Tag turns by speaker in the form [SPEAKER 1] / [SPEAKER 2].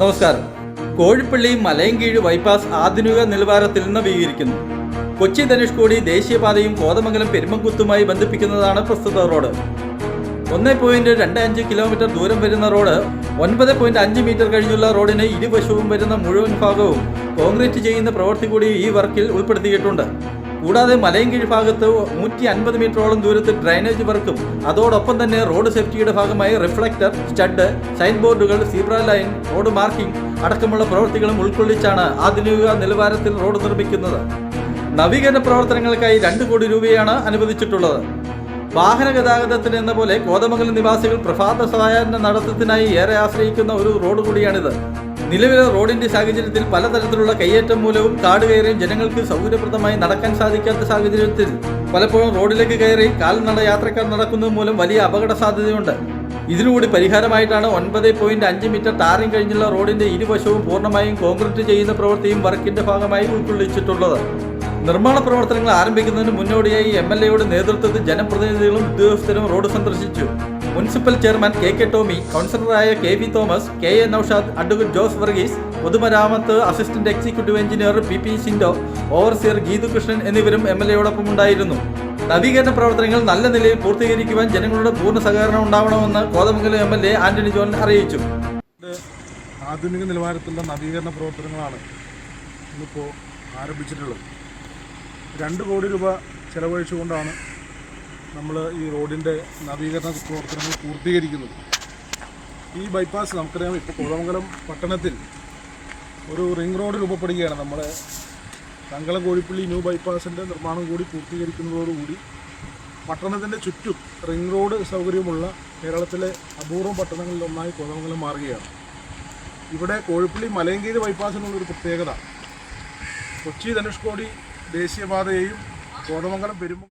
[SPEAKER 1] നമസ്കാരം. കോഴിപ്പള്ളി മലയൻകീഴ് ബൈപ്പാസ് ആധുനിക നിലവാരത്തിൽ നവീകരിക്കുന്നു കൊച്ചി ധനുഷ്കോടി ദേശീയപാതയും കോതമംഗലം പെരുമക്കുത്തുമായി ബന്ധിപ്പിക്കുന്നതാണ് പ്രസ്തുത റോഡ്. ഒന്ന് പോയിന്റ് രണ്ട് അഞ്ച് കിലോമീറ്റർ ദൂരം വരുന്ന റോഡ് ഒൻപത് പോയിന്റ് അഞ്ച് മീറ്റർ കഴിഞ്ഞുള്ള റോഡിന് ഇരുവശവും വരുന്ന മുഴുവൻ ഭാഗവും കോൺക്രീറ്റ് ചെയ്യുന്ന പ്രവൃത്തി കൂടി ഈ വർക്കിൽ ഉൾപ്പെടുത്തിയിട്ടുണ്ട്. കൂടാതെ മലയൻകീഴ് ഭാഗത്ത് നൂറ്റി അൻപത് മീറ്ററോളം ദൂരത്ത് ഡ്രൈനേജ് വർക്കും അതോടൊപ്പം തന്നെ റോഡ് സേഫ്റ്റിയുടെ ഭാഗമായി റിഫ്ലക്ടർ സ്റ്റഡ് സൈൻ ബോർഡുകൾ സീബ്ര ലൈൻ റോഡ് മാർക്കിംഗ് അടക്കമുള്ള പ്രവൃത്തികളും ഉൾക്കൊള്ളിച്ചാണ് ആധുനിക നിലവാരത്തിൽ റോഡ് നിർമ്മിക്കുന്നത്. നവീകരണ പ്രവർത്തനങ്ങൾക്കായി രണ്ട് കോടി രൂപയാണ് അനുവദിച്ചിട്ടുള്ളത്. വാഹന ഗതാഗതത്തിന് എന്ന പോലെ കോതമംഗലം നിവാസികൾ പ്രഭാത സഹായ നടത്തത്തിനായി ഏറെ ആശ്രയിക്കുന്ന ഒരു റോഡ് കൂടിയാണിത്. നിലവിലെ റോഡിന്റെ സാഹചര്യത്തിൽ പലതരത്തിലുള്ള കയ്യേറ്റം മൂലവും കാട് കയറിയും ജനങ്ങൾക്ക് സൗകര്യപ്രദമായി നടക്കാൻ സാധിക്കാത്ത സാഹചര്യത്തിൽ പലപ്പോഴും റോഡിലേക്ക് കയറി കാൽനട യാത്രക്കാർ നടക്കുന്നത് മൂലം വലിയ അപകട സാധ്യതയുണ്ട് ഇതിനുകൂടി പരിഹാരമായിട്ടാണ് ഒൻപത് പോയിന്റ് അഞ്ച് മീറ്റർ ടാറിംഗ് കഴിഞ്ഞുള്ള റോഡിന്റെ ഇരുവശവും പൂർണമായും കോൺക്രീറ്റ് ചെയ്യുന്ന പ്രവൃത്തിയും വർക്കിന്റെ ഭാഗമായി ഉൾക്കൊള്ളിച്ചിട്ടുള്ളത്. നിർമ്മാണ പ്രവർത്തനങ്ങൾ ആരംഭിക്കുന്നതിന് മുന്നോടിയായി എം എൽ എയുടെ നേതൃത്വത്തിൽ ജനപ്രതിനിധികളും ഉദ്യോഗസ്ഥരും റോഡ് സന്ദർശിച്ചു. Municipal chairman K K Tomy കൗൺസിലറായ K V Thomas K A Naushad advocate Jose Varghese പൊതുമരാമത്ത് assistant executive engineer P P Shindo overseer Geethu Krishnan എന്നിവരും എം എൽ എയോടൊപ്പം ഉണ്ടായിരുന്നു. നവീകരണ പ്രവർത്തനങ്ങൾ നല്ല നിലയിൽ പൂർത്തീകരിക്കുവാൻ ജനങ്ങളുടെ പൂർണ സഹകരണം ഉണ്ടാവണമെന്ന് Kothamangalam M L A Antony John അറിയിച്ചു.
[SPEAKER 2] ആധുനിക നിലവാരത്തിലുള്ള നവീകരണ പ്രവർത്തനങ്ങളാണ് ഇന്നിപ്പോൾ ആരംഭിച്ചിട്ടുള്ളത്. രണ്ട് കോടി രൂപ ചെലവഴിച്ചുകൊണ്ടാണ് നമ്മൾ ഈ റോഡിന്റെ നവീകരണ പ്രവർത്തനങ്ങൾ പൂർത്തീകരിക്കുന്നത് ഈ ബൈപ്പാസ് നമുക്കറിയാം ഇപ്പോൾ കോതമംഗലം പട്ടണത്തിൽ ഒരു റിംഗ് റോഡ് രൂപപ്പെടുകയാണ്. നമ്മൾ തങ്കളം കോഴിപ്പള്ളി ന്യൂ ബൈപ്പാസിന്റെ നിർമ്മാണം കൂടി പൂർത്തീകരിക്കുന്നതോടുകൂടി പട്ടണത്തിന്റെ ചുറ്റും റിംഗ് റോഡ് സൗകര്യമുള്ള കേരളത്തിലെ അപൂർവം പട്ടണങ്ങളിലൊന്നായി കോതമംഗലം മാറുകയാണ്. ഇവിടെ കോഴിപ്പള്ളി മലയങ്കീഴ് ബൈപ്പാസിനുള്ളൊരു പ്രത്യേകത. കൊച്ചി ധനുഷ്കോടി ദേശീയപാതയെയും കോതമംഗലം പെരുമ്പ